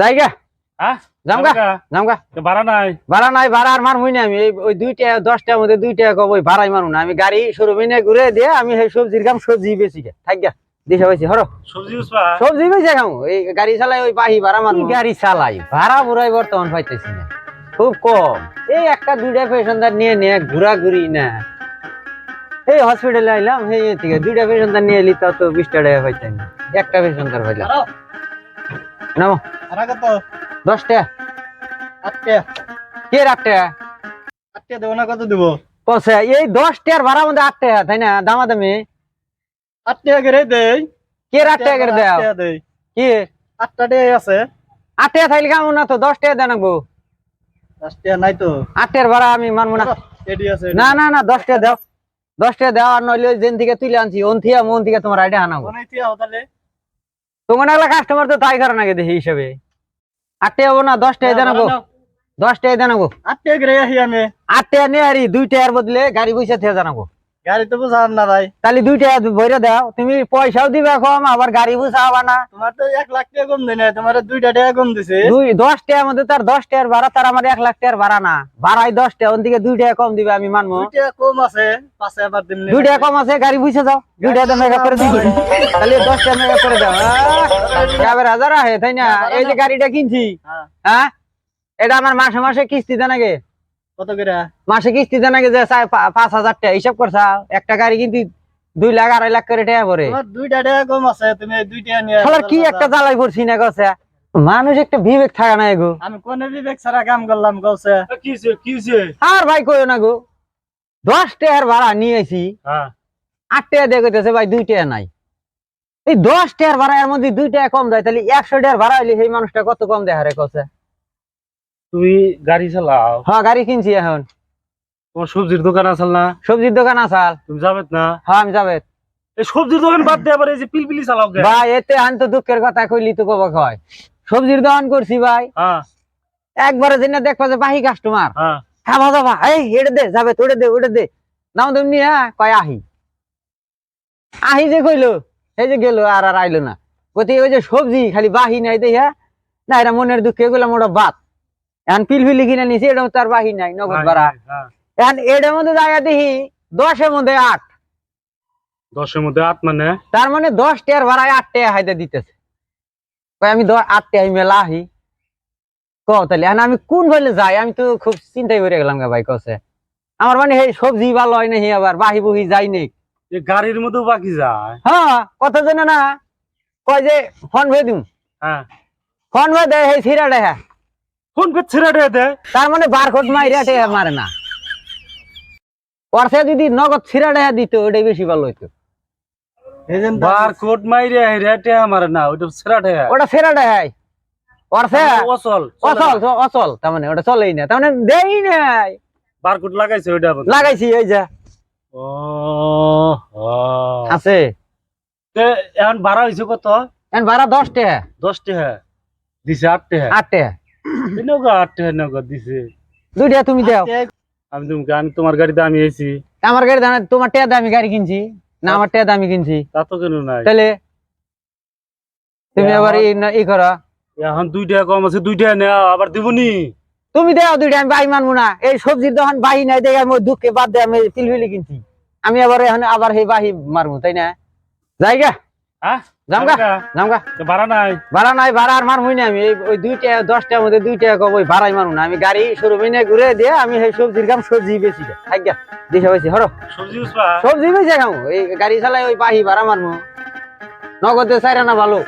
জায়গা জামগা জামগা? জামগা ভাড়া নাই। ভাড়া নাই ভাড়া আর মারমুই না আমি। এই ওই দুইটা দশটার মধ্যে দুইটা কব ভাড়াই মারু না। আমি গাড়ি শোরুমে নিয়ে ঘুরে দিয়ে আমি সেই সবজির কাম সবজি বেশি গে। গা দিশা পাইছি হরো। সবজি সবজি বেশি খাও এই গাড়ি চালাই ওই বাহি ভাড়া মারু গাড়ি চালাই? ভাড়া বুড়াই বর্তমান পাইতেছি না। খুব কম। এই একটা দুইটা পেশেন্টার নিয়ে নিয়ে ঘুরা ঘুরি না। এই হসপিটালে আইলাম এ থেকে দুইটা পেশেন্টার নিয়ে এলি তাও তো বিশটা টাকা পাইতাম না একটা পেশেন্টার পাইলাম। নামো। দশটা। আটটা। কে আট আটটা? দেবো না কত দেবো? কসে এই ভাড়া মধ্যে আট টাকা তাই না? দামা দামি আট টাকা করে দেই কে করে দেও? আটটা টাকা আছে। আট টাকা কেমন না তো দেন নাকবো দশ টাকা নাই তো। আট ভাড়া আমি মানবো না। না না না দশ দাও। আর নইলে যেন থেকে তুলে আনছি ওন থিয়া মন থেকে তোমার আইডিয়া আনাবো তাহলে। তোমার এগুলা কাস্টমার তো তাই করে নাকি দেখি হিসাবে? আটটে হব না দশটায় জানাব দশটায় জানাব টাকা দেনাবো আট টাকা করে আহি আমি। আট টাকা নিয়ে আরি দুই টাকার বদলে গাড়ি বসে থেকে জানাব গাড়ি তো না ভাই। তাহলে দুই টাকা ভরে দাও। তুমি পয়সাও দিবে কম আবার গাড়ি বুঝা হবা না। তোমার তো এক লাখ টাকা কম দেয় তোমার দুইটা টাকা কম দিছে। দুই দশ টাকার মধ্যে তার দশ টাকার ভাড়া তার আমার এক লাখ টাকার ভাড়া না। ভাড়াই দশ টাকা ওন দুই টাকা কম দিবে আমি মানবো। দুই টাকা কম আছে পাঁচে আবার দিন দুই টাকা কম আছে গাড়ি বুঝে যাও। দুই টাকা মেকআপ করে দিই। তাহলে দশ টাকা মেকআপ করে দাও। হাজার আহে তাই না? এই যে গাড়িটা কিনছি। হ্যাঁ, হ্যাঁ? এটা আমার মাসে মাসে কিস্তি দেন আগে। কত করে? মাসে কিস্তি দেন আগে যে চাই পা- পাঁচ হাজার টাকা হিসাব করছা একটা গাড়ি কিন্তু দুই লাখ আড়াই লাখ করে টাকা পরে দুইটা টাকা কম আছে তুমি দুই টাকা নিয়ে কি একটা জ্বালাই পড়ছি না গছে? মানুষ একটা বিবেক থাকে না এগো আমি কোন বিবেক ছাড়া কাম করলাম কৌছে আর ভাই কইও না গো। দশ টাকার ভাড়া নিয়ে আইছি। হ্যাঁ। আট টাকা দিয়ে কইতেছে ভাই দুই টাকা নাই। এই দশ টাকার ভাড়া এর মধ্যে দুই টাকা কম দেয় তাহলে একশো টাকার ভাড়া হইলে সেই মানুষটা কত কম দেখা রে কছে তুমি গাড়ি চালাও। হ্যাঁ গাড়ি কিনছি এখন। তোমার সবজির দোকান আছে না? সবজির দোকান আসাল তুমি যাবে না? হ্যাঁ আমি যাবে এই সবজির দোকান বাদ দিয়ে আবার এই যে পিলপিলি চালাও ভাই এতে আন তো দুঃখের কথা কইলি তো কবা কয় সবজির দোকান করছি ভাই। হ্যাঁ। একবারে দিন দেখবা যে বাহি কাস্টমার হ্যাঁ। হ্যাঁ বাবা বা এই এটা দে যাবে তোড়ে দে ওটা দে। নাও তুমি হ্যাঁ কয় আহি। আহি যে কইলো এই যে গেল আর আর আইলো না। গতি ওই যে সবজি খালি বাহি নাই দেয়া না এটা মনের দুঃখে গেলাম ওটা বাত এখন পিলপিলি কিনে নিছি এটা তার বাহি নাই নগদ ভাড়া। হ্যাঁ এখন এটার মধ্যে জায়গা দেখি দশের মধ্যে আট। দশের মধ্যে আট মানে? তার মানে দশ টাকার ভাড়ায় আট টাকা হাইতে দিতেছে। আমি আট টাকা মেলা আহি। ক তাহলে এখন আমি কোন বলে যাই? আমি তো খুব চিন্তায় পড়ে গেলাম গা ভাই কসে। আমার মানে এই সবজি ভালো হয় নাহি আবার বাহি বুহি যাই নি গাড়ির মধ্যেও বাকি যায়? হ্যাঁ কথা জানে না। কয় যে ফোন ভে দিম। হ্যাঁ। ফোন ভে দেয় সেই ছিড়া দেয় ফোন পে ছেড়ে দে। তার মানে বারকোড মাইরা টেহা মারে না। পরসে যদি নগদ ছিড়া দিত ওটাই বেশি ভালো হইতো। এই যে বার কোট মাইরে না ওটা ছেড়া দে ওটা ছিড়া দেয় পরসে অচল অচল অচল তার মানে ওটা চলেই না। তার মানে দেই নাই। বার কোট লাগাইছে ওইটা লাগাইছি এই যে। ও। আছে। তে এখন ভাড়া হয়েছে কত? এখন ভাড়া দশ টাকা দশ টাকা দিছে আট টাকা আট টাকা আট টাকা দিছে। তুমি দাও। আমি তোমাকে আমি তোমার গাড়িতে আমি এসি আমার গাড়ি দাম তোমার টাকা দামি গাড়ি কিনছি। না আমার টাকা দামি কিনছি। তা তো কেন নাই? তাহলে তুমি আবার ই করো। এখন দুই টাকা কম আছে দুই টাকা নেওয়া আবার দিবনি? তুমি দাও দুইটা আমি বাই মানবো না। এই সবজির দোকান বাহি নাই দেখে আমি ওই দুঃখে বাদ দিয়ে আমি পিলপিলি কিনছি। আমি আবার এখন আবার সেই বাহি মারবো তাই না? জায়গা হ্যাঁ? জামগা জামগা তো ভাড়া নাই। ভাড়া নাই ভাড়া আর মারবই না আমি। ওই দুইটা দশটার মধ্যে দুই টাকা কব ওই ভাড়াই মারবো না। আমি গাড়ি শোরুমে নিয়ে ঘুরে দিয়ে আমি সেই সবজির কাম সবজি বেশি থাকা দিশা পাইছি হরো। সবজি উসবা সবজি বেশি খাব এই গাড়ি চালাই ওই বাহি ভাড়া মারবো নগদে চাইরা না ভালো।